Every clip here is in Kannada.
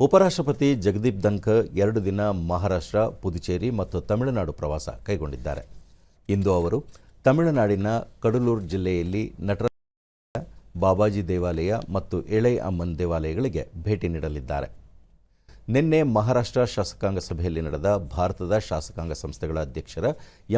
ಉಪರಾಷ್ಟ್ರಪತಿ ಜಗದೀಪ್ ಧನ್ಕರ್ ಎರಡು ದಿನ ಮಹಾರಾಷ್ಟ್ರ, ಪುದುಚೇರಿ ಮತ್ತು ತಮಿಳುನಾಡು ಪ್ರವಾಸ ಕೈಗೊಂಡಿದ್ದಾರೆ. ಇಂದು ಅವರು ತಮಿಳುನಾಡಿನ ಕಡಲೂರು ಜಿಲ್ಲೆಯಲ್ಲಿ ನಟರ ಬಾಬಾಜಿ ದೇವಾಲಯ ಮತ್ತು ಎಳೈ ಅಮ್ಮನ್ ದೇವಾಲಯಗಳಿಗೆ ಭೇಟಿ ನೀಡಲಿದ್ದಾರೆ. ನಿನ್ನೆ ಮಹಾರಾಷ್ಟ್ರ ಶಾಸಕಾಂಗ ಸಭೆಯಲ್ಲಿ ನಡೆದ ಭಾರತದ ಶಾಸಕಾಂಗ ಸಂಸ್ಥೆಗಳ ಅಧ್ಯಕ್ಷರ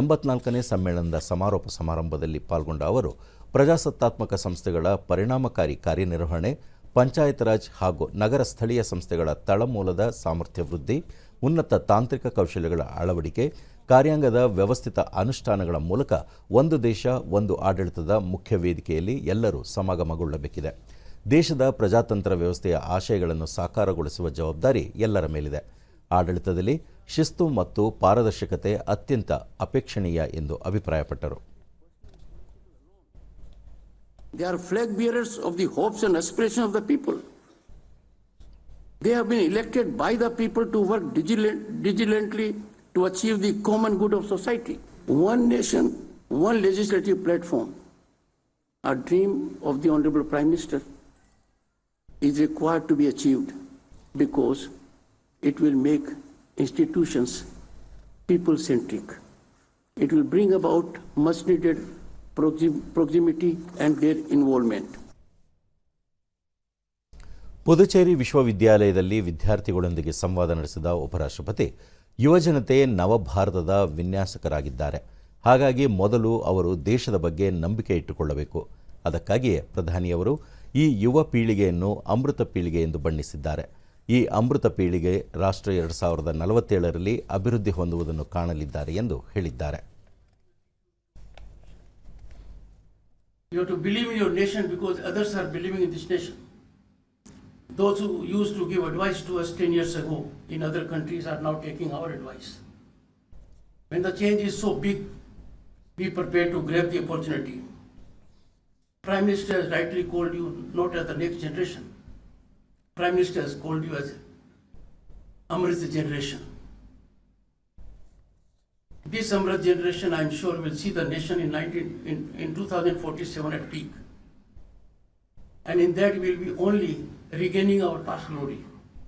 ಎಂಬತ್ನಾಲ್ಕನೇ ಸಮ್ಮೇಳನದ ಸಮಾರೋಪ ಸಮಾರಂಭದಲ್ಲಿ ಪಾಲ್ಗೊಂಡ ಅವರು, ಪ್ರಜಾಸತ್ತಾತ್ಮಕ ಸಂಸ್ಥೆಗಳ ಪರಿಣಾಮಕಾರಿ ಕಾರ್ಯನಿರ್ವಹಣೆ ಪಂಚಾಯತ್ ರಾಜ್ ಹಾಗೂ ನಗರ ಸ್ಥಳೀಯ ಸಂಸ್ಥೆಗಳ ತಳಮೂಲದ ಸಾಮರ್ಥ್ಯ ವೃದ್ಧಿ, ಉನ್ನತ ತಾಂತ್ರಿಕ ಕೌಶಲ್ಯಗಳ ಅಳವಡಿಕೆ, ಕಾರ್ಯಾಂಗದ ವ್ಯವಸ್ಥಿತ ಅನುಷ್ಠಾನಗಳ ಮೂಲಕ ಒಂದು ದೇಶ, ಒಂದು ಆಡಳಿತದ ಮುಖ್ಯ ವೇದಿಕೆಯಲ್ಲಿ ಎಲ್ಲರೂ ಸಮಾಗಮಗೊಳ್ಳಬೇಕಿದೆ. ದೇಶದ ಪ್ರಜಾತಂತ್ರ ವ್ಯವಸ್ಥೆಯ ಆಶಯಗಳನ್ನು ಸಾಕಾರಗೊಳಿಸುವ ಜವಾಬ್ದಾರಿ ಎಲ್ಲರ ಮೇಲಿದೆ. ಆಡಳಿತದಲ್ಲಿ ಶಿಸ್ತು ಮತ್ತು ಪಾರದರ್ಶಕತೆ ಅತ್ಯಂತ ಅಪೇಕ್ಷಣೀಯ ಎಂದು ಅಭಿಪ್ರಾಯಪಟ್ಟರು. They are flag bearers of the hopes and aspirations of the people. They have been elected by the people to work diligently to achieve the common good of society. One nation, one legislative platform. A dream of the Honorable Prime Minister is required to be achieved because it will make institutions people centric. It will bring about much needed proximity and their involvement. Puducherry ವಿಶ್ವವಿದ್ಯಾಲಯದಲ್ಲಿ ವಿದ್ಯಾರ್ಥಿಗಳೊಂದಿಗೆ ಸಂವಾದ ನಡೆಸಿದ ಉಪರಾಷ್ಟ್ರಪತಿ ಯುವಜನತೆ ನವಭಾರತದ ವಿನ್ಯಾಸಕರಾಗಿದ್ದಾರೆ. ಹಾಗಾಗಿ ಮೊದಲು ಅವರು ದೇಶದ ಬಗ್ಗೆ ನಂಬಿಕೆ ಇಟ್ಟುಕೊಳ್ಳಬೇಕು. ಅದಕ್ಕಾಗಿಯೇ ಪ್ರಧಾನಿಯವರು ಈ ಯುವ ಪೀಳಿಗೆಯನ್ನು ಅಮೃತ ಪೀಳಿಗೆ ಎಂದು ಬಣ್ಣಿಸಿದ್ದಾರೆ. ಈ ಅಮೃತ ಪೀಳಿಗೆ ರಾಷ್ಟ್ರ ಎರಡು ಸಾವಿರದ ನಲವತ್ತೇಳರಲ್ಲಿ ಅಭಿವೃದ್ಧಿ ಹೊಂದುವುದನ್ನು ಕಾಣಲಿದ್ದಾರೆ ಎಂದು ಹೇಳಿದ್ದಾರೆ. You have to believe in your nation because others are believing in this nation. Those who used to give advice to us 10 years ago in other countries are now taking our advice. When the change is so big, be prepared to grab the opportunity. Prime Minister has rightly called you not as the next generation. Prime Minister has called you as Amrit generation. This Amrit generation, I am sure, will see the nation in 19, in, in 2047 at peak. And in that, we will be only regaining our past glory.